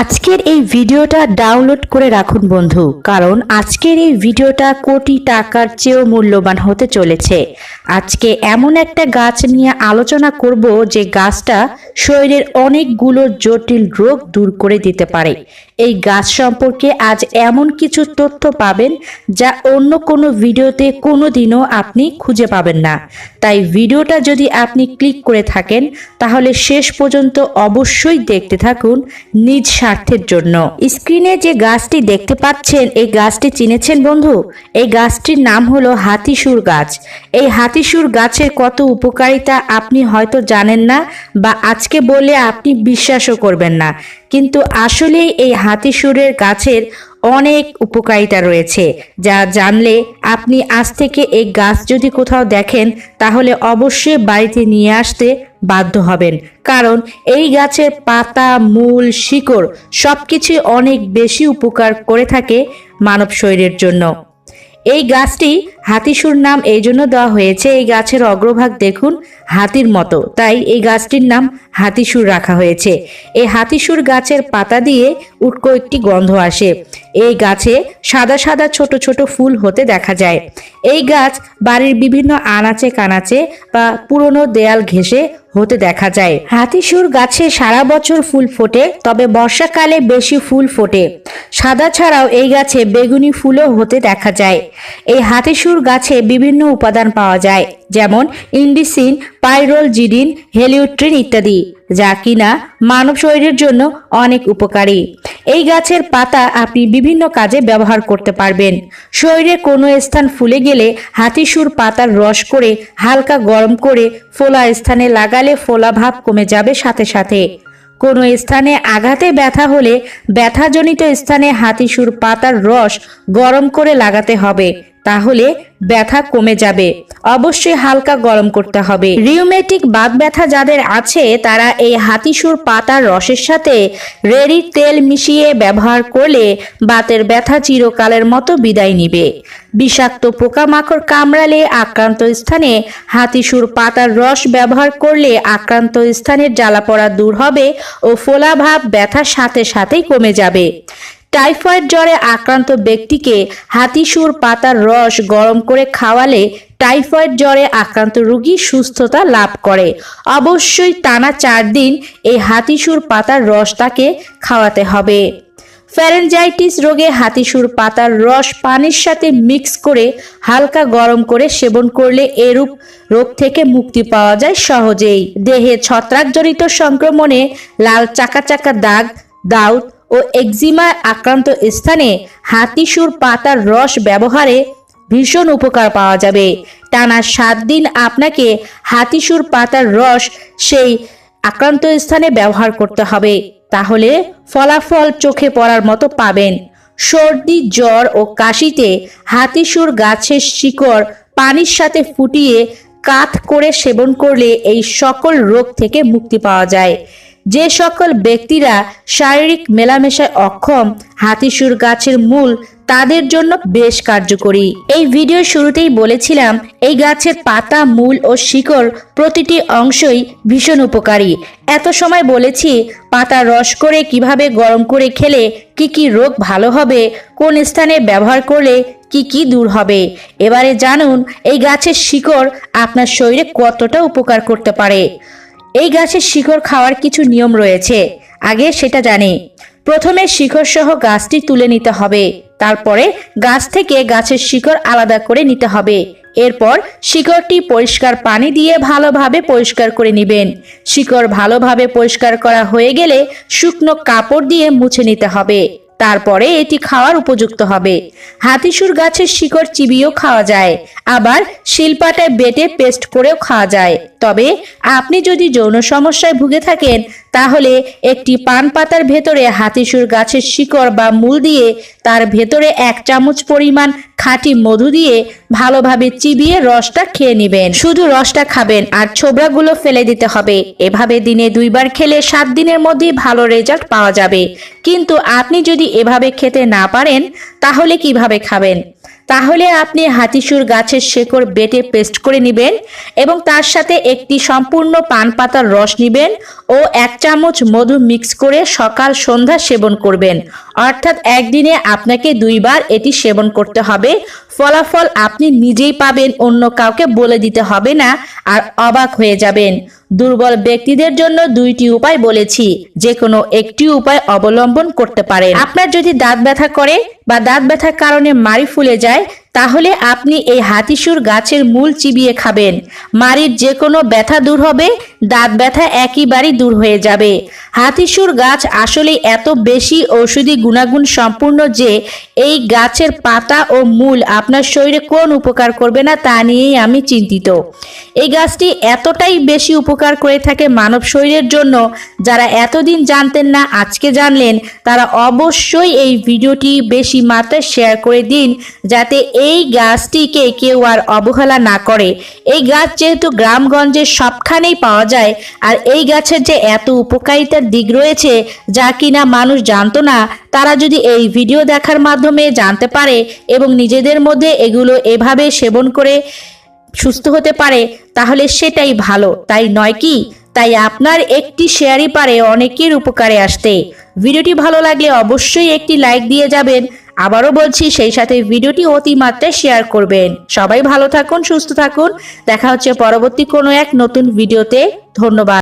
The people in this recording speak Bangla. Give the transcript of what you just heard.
আজকের এই ভিডিওটা ডাউনলোড করে রাখুন বন্ধু, কারণ আজকের এই ভিডিওটা কোটি টাকার চেয়েও মূল্যবান হতে চলেছে। আজকে এমন একটা গাছ নিয়ে আলোচনা করব যে গাছটা শরীরের অনেকগুলো জটিল রোগ দূর করে দিতে পারে। এই গাছ সম্পর্কে আজ এমন কিছু তথ্য পাবেন যা অন্য কোনো ভিডিওতে কোনোদিনও আপনি খুঁজে পাবেন না। তাই ভিডিওটা যদি আপনি ক্লিক করে থাকেন, তাহলে শেষ পর্যন্ত অবশ্যই দেখতে থাকুন নিজ স্বার্থের জন্য। স্ক্রিনে যে গাছটি দেখতে পাচ্ছেন, এই গাছটি চিনেছেন বন্ধু? এই গাছটির নাম হলো হাতিসুর গাছ। এই হাতিসুর গাছের কত উপকারিতা আপনি হয়তো জানেন না বা আজকে বলে আপনি বিশ্বাসও করবেন না। কিন্তু আসলেই এই হাতিসুরের গাছের অনেক উপকারিতা রয়েছে। যা জানলে আপনি আজ থেকে এই গাছ যদি কোথাও দেখেন, তাহলে অবশ্যই বাড়িতে নিয়ে আসতে বাধ্য হবেন। কারণ এই গাছের পাতা, মূল, শিকড় সবকিছুই অনেক বেশি উপকার করে থাকে মানব শরীরের জন্য। এই গাছটি হাতিসুর নাম এই জন্য দেওয়া হয়েছে, এই গাছের অগ্রভাগ দেখুন, হাতির মতো। তাই এই গাছটির নাম হাতিসুর রাখা হয়েছে। এই হাতিসুর গাছের পাতা দিয়ে উটকো একটি গন্ধ আসে। এই গাছে সাদা সাদা ছোট ছোট ফুল হতে দেখা যায়। এই গাছ বাড়ির বিভিন্ন আনাচে কানাচে বা পুরনো দেয়াল ঘেঁষে হতে দেখা যায়। হাতিসুর গাছে সারা বছর ফুল ফোটে, তবে বর্ষাকালে বেশি ফুল ফোটে। সাদা ছাড়াও এই গাছে বেগুনি ফুলও হতে দেখা যায়। এই হাতিসুর গাছে বিভিন্ন উপাদান পাওয়া যায়, যেমন ইন্ডিসিন, পাইরোল, জিডিন, হেলিউট্রিন ইত্যাদি, যা কিনা মানব শরীরের জন্য অনেক উপকারী। এই গাছের পাতা আপনি বিভিন্ন কাজে ব্যবহার করতে পারবেন। শরীরে কোনো স্থান ফুলে গেলে হাতিসুর পাতার রস করে হালকা গরম করে ফোলা স্থানে লাগালে ফোলা ভাব কমে যাবে সাথে সাথে। কোনো স্থানে আঘাতে ব্যথা হলে ব্যথাজনিত স্থানে হাতিসুর পাতার রস গরম করে লাগাতে হবে। তাহলে ব্যথা কমে যাবে। অবশ্যই হালকা গরম করতে হবে। রিউমেটিক বাত ব্যথা যাদের আছে, তারা এই হাতিসুর পাতার রসের সাথে রেড়ির তেল মিশিয়ে ব্যবহার করলে বাতের ব্যথা চিরকালের মতো বিদায় নিবে। বিষাক্ত পোকামাকড় কামড়ালে আক্রান্ত স্থানে হাতিসুর পাতার রস ব্যবহার করলে আক্রান্ত স্থানের জ্বালাপড়া দূর হবে ও ফোলাভাব ব্যথার সাথে সাথেই কমে যাবে। টাইফয়েড জ্বরে আক্রান্ত ব্যক্তিকে হাতিসুর পাতার রস গরম করে খাওয়ালে টাইফয়েড জ্বরে আক্রান্ত রোগী সুস্থতা লাভ করে। অবশ্যই টানা চার দিন এই হাতিসুর পাতার রস তাকে খাওয়াতে হবে। ফ্যারেঞ্জাইটিস রোগে হাতিসুর পাতার রস পানির সাথে মিক্স করে হালকা গরম করে সেবন করলে এরূপ রোগ থেকে মুক্তি পাওয়া যায় সহজেই। দেহে ছত্রাকজনিত সংক্রমণে লাল চাকা চাকা দাগ, দাউদ ও একজিমায় আক্রান্ত স্থানে হাতিসুর পাতার রস ব্যবহারে ভীষণ উপকার পাওয়া যাবে। টানা সাত দিন আপনাকে হাতিসুর পাতার রস সেই আক্রান্ত স্থানে ব্যবহার করতে হবে। তাহলে ফলাফল চোখে পড়ার মতো পাবেন। সর্দি, জ্বর ও কাশিতে হাতিসুর গাছের শিকড় পানির সাথে ফুটিয়ে কাত করে সেবন করলে এই সকল রোগ থেকে মুক্তি পাওয়া যায়। যে সকল ব্যক্তিরা শারীরিক মেলামেশায় অক্ষম, হাতিসুর গাছের মূল, তাদের জন্য বেশ কার্যকরী। এই ভিডিওর শুরুতেই বলেছিলাম, এই গাছের পাতা, মূল ও শিকড় প্রতিটি অংশই ভীষণ উপকারী। এত সময় বলেছি, পাতা রস করে কীভাবে গরম করে খেলে কি কি রোগ ভালো হবে, কোন স্থানে ব্যবহার করলে কি কি দূর হবে। এবারে জানুন, এই গাছের শিকড় আপনার শরীরে কতটা উপকার করতে পারে। এই গাছের শিকড় খাওয়ার কিছু নিয়ম রয়েছে। আগে সেটা জানি। প্রথমে শিকড় সহ গাছটি তুলে নিতে হবে। তারপরে গাছ থেকে গাছের শিকড় আলাদা করে নিতে হবে। এরপর শিকড়টি পরিষ্কার পানি দিয়ে ভালোভাবে পরিষ্কার করে নেবেন। শিকড় ভালোভাবে পরিষ্কার করা হয়ে গেলে শুকনো কাপড় দিয়ে মুছে নিতে হবে। তারপরে এটি খাওয়ার উপযুক্ত হবে। হাতিসুর গাছের শিকড় চিবিয়েও খাওয়া যায়, আবার শিলপাটায় বেটে পেস্ট করেও খাওয়া যায়। তবে আপনি যদি যৌন সমস্যায় ভুগে থাকেন, তাহলে একটি পান পাতার ভেতরে হাতিসুর গাছের শিকড় বা মূল দিয়ে তার ভেতরে এক চামচ পরিমাণ খাঁটি মধু দিয়ে ভালোভাবে চিবিয়ে রসটা খেয়ে নেবেন। শুধু রসটা খাবেন আর ছোবড়াগুলো ফেলে দিতে হবে। এভাবে দিনে দুইবার খেলে সাত দিনের মধ্যে ভালো রেজাল্ট পাওয়া যাবে। কিন্তু আপনি যদি এভাবে খেতে না পারেন, তাহলে কীভাবে খাবেন? তাহলে আপনি হাতিসুর গাছের শেকড় বেটে পেস্ট করে নেবেন এবং তার সাথে একটি সম্পূর্ণ পান পাতার রস নেবেন ও এক চামচ মধু মিক্স করে সকাল সন্ধ্যা সেবন করবেন। অর্থাৎ একদিনে আপনাকে দুইবার এটি সেবন করতে হবে। ফলাফল আপনি নিজেই পাবেন, অন্য কাউকে বলে দিতে হবে না, আর অবাক হয়ে যাবেন। দুর্বল ব্যক্তিদের জন্য দুইটি উপায় বলেছি যে কোনো একটি উপায় অবলম্বন করতে পারেন। আপনার যদি দাঁত ব্যথা করে বা দাঁত ব্যথার কারণে মারি ফুলে যায় তাহলে আপনি এই হাতিসুর গাছের মূল চিবিয়ে খাবেন। মাড়ির যে কোনো ব্যথা দূর হবে, দাঁত ব্যথা একইবারই দূর হয়ে যাবে। হাতিসুর গাছ আসলে এত বেশি ঔষধি গুণাগুণ সম্পূর্ণ যে এই গাছের পাতা ও মূল আপনার শরীরে কোন উপকার করবে না তা নিয়েই আমি চিন্তিত। এই গাছটি এতটাই বেশি উপকার করে থাকে মানব শরীরের জন্য, যারা এতদিন জানতেন না আজকে জানলেন, তারা অবশ্যই এই ভিডিওটি বেশি মাত্রায় শেয়ার করে দিন, যাতে এই গাছটিকে কেউ আর অবহেলা না করে। এই গাছ যেহেতু গ্রামগঞ্জে সবখানেই পাওয়া যায়, আর এই গাছের যে এত উপকারিতার দিক রয়েছে, যা কিনা মানুষ জানতো না, তারা যদি এই ভিডিও দেখার মাধ্যমে জানতে পারে এবং নিজেদের মধ্যে এগুলো এভাবে সেবন করে সুস্থ হতে পারে, তাহলে সেটাই ভালো, তাই নয় কি? তাই আপনার একটি শেয়ারই পারে অনেকের উপকারে আসতে। ভিডিওটি ভালো লাগলে অবশ্যই একটি লাইক দিয়ে যাবেন আবারও বলছি, সেই সাথে ভিডিওটি অতিমাত্রায় শেয়ার করবেন। সবাই ভালো থাকুন, সুস্থ থাকুন। দেখা হচ্ছে পরবর্তী কোনো এক নতুন ভিডিওতে। ধন্যবাদ।